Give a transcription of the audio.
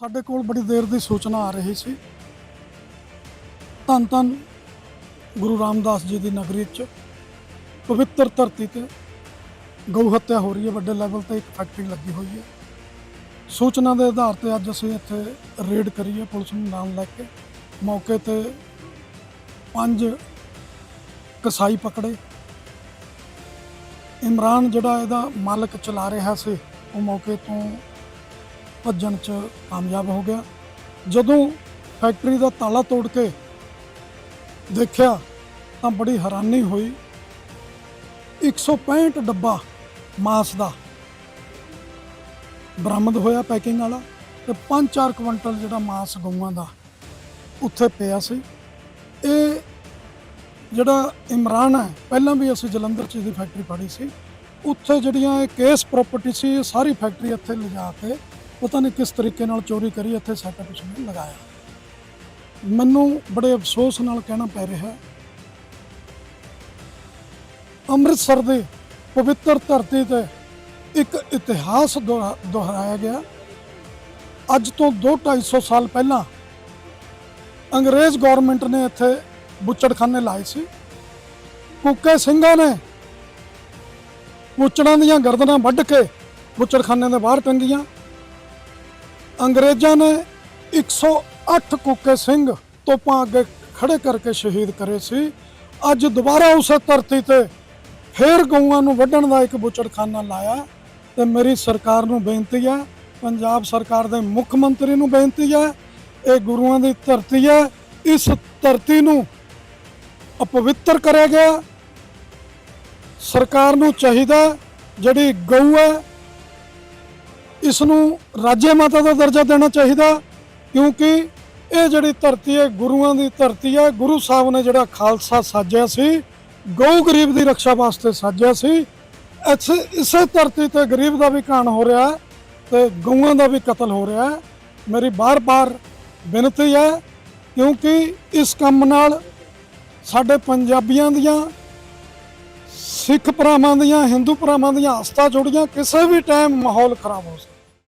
ਸਾਡੇ ਕੋਲ ਬੜੀ ਦੇਰ ਦੀ ਸੂਚਨਾ ਆ ਰਹੀ ਸੀ। ਧੰਨ ਧੰਨ ਗੁਰੂ ਰਾਮਦਾਸ ਜੀ ਦੀ ਨਗਰੀ 'ਚ ਪਵਿੱਤਰ ਧਰਤੀ ਤੇ ਗਊ ਹੱਤਿਆ ਹੋ ਰਹੀ ਹੈ। ਵੱਡੇ ਲੈਵਲ ਤੇ ਇੱਕ ਫੈਕਟਰੀ ਲੱਗੀ ਹੋਈ ਹੈ। ਸੂਚਨਾ ਦੇ ਆਧਾਰ ਤੇ ਅੱਜ ਅਸੀਂ ਇੱਥੇ ਰੇਡ ਕਰੀ ਹੈ ਪੁਲਿਸ ਨੂੰ ਨਾਲ ਲੈ ਕੇ ਮੌਕੇ ਤੇ ਪੰਜ ਕਸਾਈ ਪਕੜੇ। ਇਮਰਾਨ ਜਿਹੜਾ ਇਹਦਾ ਮਾਲਕ ਚਲਾ ਰਿਹਾ ਸੀ, ਉਹ ਮੌਕੇ ਤੋਂ ਭੱਜਣ 'ਚ ਕਾਮਯਾਬ ਹੋ ਗਿਆ। ਜਦੋਂ ਫੈਕਟਰੀ ਦਾ ਤਾਲਾ ਤੋੜ ਕੇ ਦੇਖਿਆ ਤਾਂ ਬੜੀ ਹੈਰਾਨੀ ਹੋਈ। 165 ਡੱਬਾ ਮਾਸ ਦਾ ਬਰਾਮਦ ਹੋਇਆ ਪੈਕਿੰਗ ਵਾਲਾ ਤੇ 5-4 ਕੁਇੰਟਲ ਜਿਹੜਾ ਮਾਸ ਗਊਆਂ ਦਾ ਉੱਥੇ ਪਿਆ ਸੀ। ਇਹ ਜਿਹੜਾ ਇਮਰਾਨ ਹੈ, ਪਹਿਲਾਂ ਵੀ ਅਸੀਂ ਜਲੰਧਰ 'ਚ ਇਹਦੀ ਫੈਕਟਰੀ ਫੜੀ ਸੀ। ਉੱਥੇ ਜਿਹੜੀਆਂ ਇਹ ਕੇਸ ਪ੍ਰਾਪਰਟੀ ਸੀ, ਇਹ ਸਾਰੀ ਫੈਕਟਰੀ ਇੱਥੇ ਲਿਜਾ ਕੇ ਪਤਾ ਨਹੀਂ ਕਿਸ ਤਰੀਕੇ ਨਾਲ ਚੋਰੀ ਕਰੀ, ਇੱਥੇ ਸੈਟਅਪ ਉਸਨੇ ਲਗਾਇਆ। ਮੈਨੂੰ ਬੜੇ ਅਫਸੋਸ ਨਾਲ ਕਹਿਣਾ ਪੈ ਰਿਹਾ ਅੰਮ੍ਰਿਤਸਰ ਦੇ ਪਵਿੱਤਰ ਧਰਤੀ ਤੇ ਇੱਕ ਇਤਿਹਾਸ ਦੁਹਰਾ- ਦੁਹਰਾਇਆ ਗਿਆ। ਅੱਜ ਤੋਂ 2-250 ਸਾਲ ਪਹਿਲਾਂ ਅੰਗਰੇਜ਼ ਗਵਰਨਮੈਂਟ ਨੇ ਇੱਥੇ ਬੁੱਚੜਖਾਨੇ ਲਾਏ ਸੀ। ਕੁੱਕੇ ਸਿੰਘਾਂ ਨੇ ਬੁੱਚੜਾਂ ਦੀਆਂ ਗਰਦਨਾਂ ਵੱਢ ਕੇ ਬੁੱਚੜਖਾਨੇ ਦੇ ਬਾਹਰ ਟੰਗੀਆਂ। ਅੰਗਰੇਜ਼ਾਂ ਨੇ 108 ਕੁੱਕੇ ਸਿੰਘ ਤੋਪਾਂ ਅੱਗੇ ਖੜੇ ਕਰਕੇ ਸ਼ਹੀਦ ਕਰੇ ਸੀ। ਅੱਜ ਦੁਬਾਰਾ ਉਸ ਧਰਤੀ ਤੇ ਫੇਰ ਗਊਆਂ ਨੂੰ ਵੱਢਣ ਦਾ ਇੱਕ ਬੁੱਚੜਖਾਨਾ ਲਾਇਆ ਤੇ ਮੇਰੀ ਸਰਕਾਰ ਨੂੰ ਬੇਨਤੀ ਹੈ, ਪੰਜਾਬ ਸਰਕਾਰ ਦੇ ਮੁੱਖ ਮੰਤਰੀ ਨੂੰ ਬੇਨਤੀ ਹੈ, ਇਹ ਗੁਰੂਆਂ ਦੀ ਧਰਤੀ ਹੈ, ਇਸ ਧਰਤੀ ਨੂੰ ਅਪਵਿੱਤਰ ਕਰਿਆ ਗਿਆ। ਸਰਕਾਰ ਨੂੰ ਚਾਹੀਦਾ ਜਿਹੜੀ ਗਊ ਹੈ ਇਸ ਨੂੰ ਰਾਜੇ ਮਾਤਾ ਦਾ ਦਰਜਾ ਦੇਣਾ ਚਾਹੀਦਾ, ਕਿਉਂਕਿ ਇਹ ਜਿਹੜੀ ਧਰਤੀ ਹੈ, ਗੁਰੂਆਂ ਦੀ ਧਰਤੀ ਹੈ, ਗੁਰੂ ਸਾਹਿਬ ਨੇ ਜਿਹੜਾ ਖਾਲਸਾ ਸਾਜਿਆ ਸੀ, ਗਊ ਗਰੀਬ ਦੀ ਰੱਖਿਆ ਵਾਸਤੇ ਸਾਜਿਆ ਸੀ, ਇੱਥੇ ਇਸੇ ਧਰਤੀ ਤੇ ਗਰੀਬ ਦਾ ਵੀ ਕਾਣ ਹੋ ਰਿਹਾ ਹੈ ਤੇ ਗਊਆਂ ਦਾ ਵੀ ਕਤਲ ਹੋ ਰਿਹਾ ਮੇਰੀ ਬਾਰ-ਬਾਰ ਬੇਨਤੀ ਹੈ, ਕਿਉਂਕਿ ਇਸ ਕੰਮ ਨਾਲ ਸਾਡੇ ਪੰਜਾਬੀਆਂ ਦੀਆਂ, ਸਿੱਖ ਭਰਾਵਾਂ ਦੀਆਂ, ਹਿੰਦੂ ਭਰਾਵਾਂ ਦੀਆਂ ਆਸਥਾ ਜੁੜੀਆਂ, ਕਿਸੇ ਵੀ ਟਾਈਮ ਮਾਹੌਲ ਖਰਾਬ ਹੋ ਸਕਦਾ।